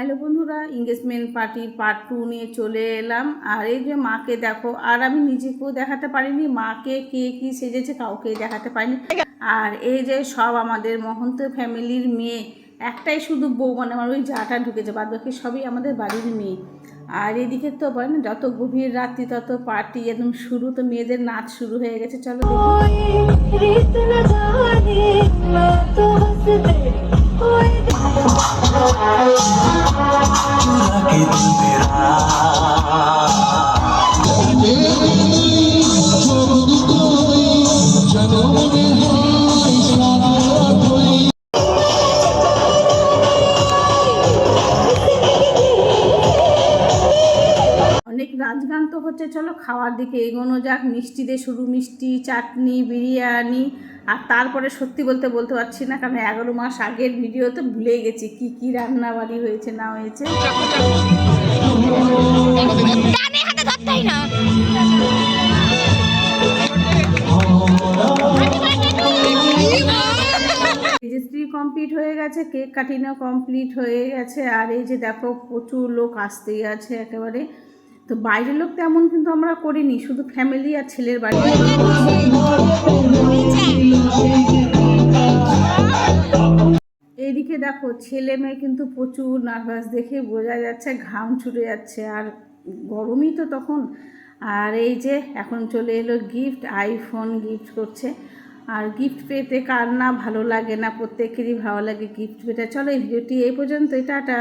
Hello বন্ধুরা engagement পার্টির part two নিয়ে চলে এলাম। আর এই যে মাকে দেখো, আর আমি নিজেকেও দেখাতে পারিনি, মাকে কে কি সেজেছে কাউকে দেখাতে পারিনি। আর এই যে সব আমাদের মহন্ত ফ্যামিলির মেয়ে, একটাই শুধু বউ মানে আমার ওই জাটা ঢুকেছে বাদ বাকি সবই আমাদের বাড়ির মেয়ে। আর এদিকে তো বলে না, যত গভীর রাত্রি তত পার্টি একদম শুরু, তো মেয়েদের নাচ শুরু হয়ে গেছে, চলো দেখি। que tú verás. অনেক নাচগান তো হচ্ছে চলো খাওয়ার দিকে এগোনো যাক। মিষ্টি দিয়ে শুরু মিষ্টি চাটনি বিরিয়ানি। আর তারপরে সত্যি বলতে বলতে পারছি না কারণ এগারো মাস আগের ভিডিও তো ভুলে গেছি কি কি রান্না বাড়ি হয়েছে না হয়েছে। না। রেজিস্ট্রি কমপ্লিট হয়ে গেছে কেক কাটিংও কমপ্লিট হয়ে গেছে আর এই যে দেখো প্রচুর লোক আসতেই আছে একেবারে। তো বাইরের লোক তেমন কিন্তু আমরা করিনি, শুধু ফ্যামিলি আর ছেলের বাড়ি। এইদিকে দেখো, ছেলে মেয়ে কিন্তু প্রচুর নার্ভাস দেখে বোঝা যাচ্ছে, ঘাম ছুটে যাচ্ছে, আর গরমই তো তখন। আর এই যে এখন চলে এলো গিফট আইফোন গিফট করছে। আর গিফট পেতে কার না ভালো লাগে না, প্রত্যেকেরই ভালো লাগে গিফট পেতে। চলো এই ভিডিওটি এই পর্যন্তই, টাটা।